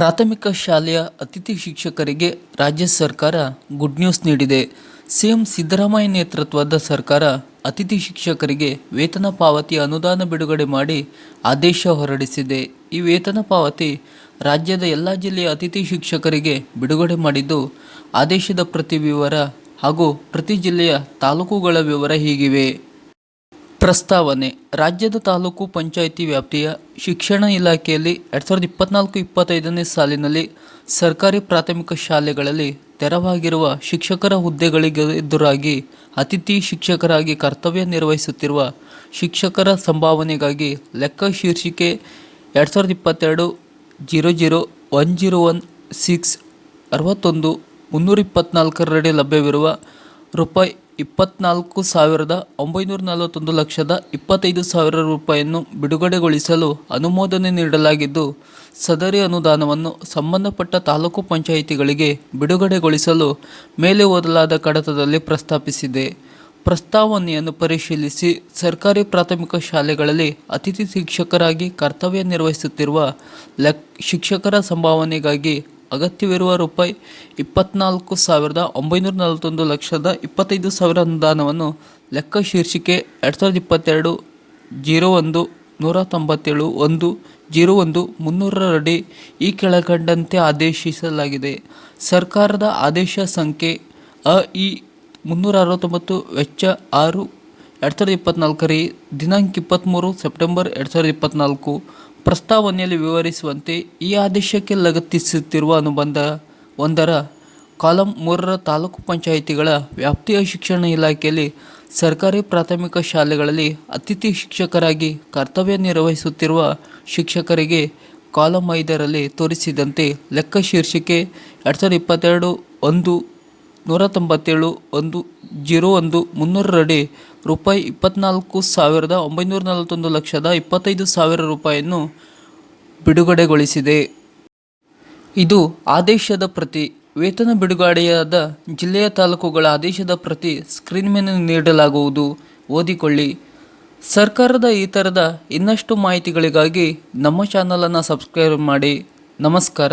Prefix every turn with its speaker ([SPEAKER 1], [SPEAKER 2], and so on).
[SPEAKER 1] ಪ್ರಾಥಮಿಕ ಶಾಲೆಯ ಅತಿಥಿ ಶಿಕ್ಷಕರಿಗೆ ರಾಜ್ಯ ಸರ್ಕಾರ ಗುಡ್ ನ್ಯೂಸ್ ನೀಡಿದೆ. ಸಿಎಂ ಸಿದ್ದರಾಮಯ್ಯ ನೇತೃತ್ವದ ಸರ್ಕಾರ ಅತಿಥಿ ಶಿಕ್ಷಕರಿಗೆ ವೇತನ ಪಾವತಿ ಅನುದಾನ ಬಿಡುಗಡೆ ಮಾಡಿ ಆದೇಶ ಹೊರಡಿಸಿದೆ. ಈ ವೇತನ ಪಾವತಿ ರಾಜ್ಯದ ಎಲ್ಲ ಜಿಲ್ಲೆಯ ಅತಿಥಿ ಶಿಕ್ಷಕರಿಗೆ ಬಿಡುಗಡೆ ಮಾಡಿದ್ದು, ಆದೇಶದ ಪ್ರತಿ ವಿವರ ಹಾಗೂ ಪ್ರತಿ ಜಿಲ್ಲೆಯ ತಾಲೂಕುಗಳ ವಿವರ ಹೀಗಿವೆ. ಪ್ರಸ್ತಾವನೆ. ರಾಜ್ಯದ ತಾಲೂಕು ಪಂಚಾಯಿತಿ ವ್ಯಾಪ್ತಿಯ ಶಿಕ್ಷಣ ಇಲಾಖೆಯಲ್ಲಿ ಎರಡು ಸಾವಿರದ ಇಪ್ಪತ್ನಾಲ್ಕು ಇಪ್ಪತ್ತೈದನೇ ಸಾಲಿನಲ್ಲಿ ಸರ್ಕಾರಿ ಪ್ರಾಥಮಿಕ ಶಾಲೆಗಳಲ್ಲಿ ತೆರವಾಗಿರುವ ಶಿಕ್ಷಕರ ಹುದ್ದೆಗಳಿಗೆ ಎದುರಾಗಿ ಅತಿಥಿ ಶಿಕ್ಷಕರಾಗಿ ಕರ್ತವ್ಯ ನಿರ್ವಹಿಸುತ್ತಿರುವ ಶಿಕ್ಷಕರ ಸಂಭಾವನೆಗಾಗಿ ಲೆಕ್ಕ ಶೀರ್ಷಿಕೆ ಎರಡು ಸಾವಿರದ ಇಪ್ಪತ್ತೆರಡು zero zero one zero one six ಅರವತ್ತೊಂದು ಮುನ್ನೂರ ಇಪ್ಪತ್ನಾಲ್ಕರಡಿ ಲಭ್ಯವಿರುವ ರೂಪಾಯಿ ಇಪ್ಪತ್ನಾಲ್ಕು ಸಾವಿರದ ಒಂಬೈನೂರ ನಲವತ್ತೊಂದು ಲಕ್ಷದ ಇಪ್ಪತ್ತೈದು ಸಾವಿರ ರೂಪಾಯಿಯನ್ನು ಬಿಡುಗಡೆಗೊಳಿಸಲು ಅನುಮೋದನೆ ನೀಡಲಾಗಿದ್ದು, ಸದರಿ ಅನುದಾನವನ್ನು ಸಂಬಂಧಪಟ್ಟ ತಾಲೂಕು ಪಂಚಾಯಿತಿಗಳಿಗೆ ಬಿಡುಗಡೆಗೊಳಿಸಲು ಮೇಲೆ ಓದಲಾದ ಕಡತದಲ್ಲಿ ಪ್ರಸ್ತಾಪಿಸಿದೆ. ಪ್ರಸ್ತಾವನೆಯನ್ನು ಪರಿಶೀಲಿಸಿ ಸರ್ಕಾರಿ ಪ್ರಾಥಮಿಕ ಶಾಲೆಗಳಲ್ಲಿ ಅತಿಥಿ ಶಿಕ್ಷಕರಾಗಿ ಕರ್ತವ್ಯ ನಿರ್ವಹಿಸುತ್ತಿರುವ ಲೆಕ್, ಶಿಕ್ಷಕರ ಸಂಭಾವನೆಗಾಗಿ ಅಗತ್ಯವಿರುವ ರೂಪಾಯಿ ಇಪ್ಪತ್ನಾಲ್ಕು ಸಾವಿರದ ಒಂಬೈನೂರ ನಲವತ್ತೊಂದು ಲಕ್ಷದ ಇಪ್ಪತ್ತೈದು ಸಾವಿರ ಅನುದಾನವನ್ನು ಲೆಕ್ಕ ಶೀರ್ಷಿಕೆ ಎರಡು ಸಾವಿರದ ಇಪ್ಪತ್ತೆರಡು ಜೀರೋ ಒಂದು ನೂರ ತೊಂಬತ್ತೇಳು ಒಂದು ಜೀರೋ ಒಂದು ಮುನ್ನೂರರಡಿ ಈ ಕೆಳಕಂಡಂತೆ ಆದೇಶಿಸಲಾಗಿದೆ. ಸರ್ಕಾರದ ಆದೇಶ ಸಂಖ್ಯೆ ಅ ಇ ಮುನ್ನೂರ ಅರವತ್ತೊಂಬತ್ತು ವೆಚ್ಚ ಆರು ಎರಡು ಸಾವಿರದ ಇಪ್ಪತ್ನಾಲ್ಕರಿ ದಿನಾಂಕ ಇಪ್ಪತ್ತ್ಮೂರು ಸೆಪ್ಟೆಂಬರ್ ಎರಡು ಸಾವಿರದ ಇಪ್ಪತ್ನಾಲ್ಕು ಪ್ರಸ್ತಾವನೆಯಲ್ಲಿ ವಿವರಿಸುವಂತೆ ಈ ಆದೇಶಕ್ಕೆ ಲಗತ್ತಿಸುತ್ತಿರುವ ಅನುಬಂಧ ಒಂದರ ಕಾಲಂ ಮೂರರ ತಾಲೂಕು ಪಂಚಾಯಿತಿಗಳ ವ್ಯಾಪ್ತಿಯ ಶಿಕ್ಷಣ ಇಲಾಖೆಯಲ್ಲಿ ಸರ್ಕಾರಿ ಪ್ರಾಥಮಿಕ ಶಾಲೆಗಳಲ್ಲಿ ಅತಿಥಿ ಶಿಕ್ಷಕರಾಗಿ ಕರ್ತವ್ಯ ನಿರ್ವಹಿಸುತ್ತಿರುವ ಶಿಕ್ಷಕರಿಗೆ ಕಾಲಂ ಐದರಲ್ಲಿ ತೋರಿಸಿದಂತೆ ಲೆಕ್ಕ ಶೀರ್ಷಿಕೆ ಎರಡು ಸಾವಿರದ ಇಪ್ಪತ್ತೆರಡು ಒಂದು ನೂರ ತೊಂಬತ್ತೇಳು ಒಂದು ಜೀರೋ ಒಂದು ಮುನ್ನೂರರಡಿ ರೂಪಾಯಿ ಇಪ್ಪತ್ನಾಲ್ಕು ಸಾವಿರದ ಒಂಬೈನೂರ ನಲವತ್ತೊಂದು ಲಕ್ಷದ ಇಪ್ಪತ್ತೈದು ಸಾವಿರ ರೂಪಾಯಿಯನ್ನು ಬಿಡುಗಡೆಗೊಳಿಸಿದೆ. ಇದು ಆದೇಶದ ಪ್ರತಿ, ವೇತನ ಬಿಡುಗಡೆಯಾದ ಜಿಲ್ಲೆಯ ತಾಲೂಕುಗಳ ಆದೇಶದ ಪ್ರತಿ ಸ್ಕ್ರೀನ್ ಮೇಲೆ ನೀಡಲಾಗುವುದು. ಓದಿಕೊಳ್ಳಿ. ಸರ್ಕಾರದ ಈ ಥರದ ಇನ್ನಷ್ಟು ಮಾಹಿತಿಗಳಿಗಾಗಿ ನಮ್ಮ ಚಾನಲನ್ನು ಸಬ್ಸ್ಕ್ರೈಬ್ ಮಾಡಿ. ನಮಸ್ಕಾರ.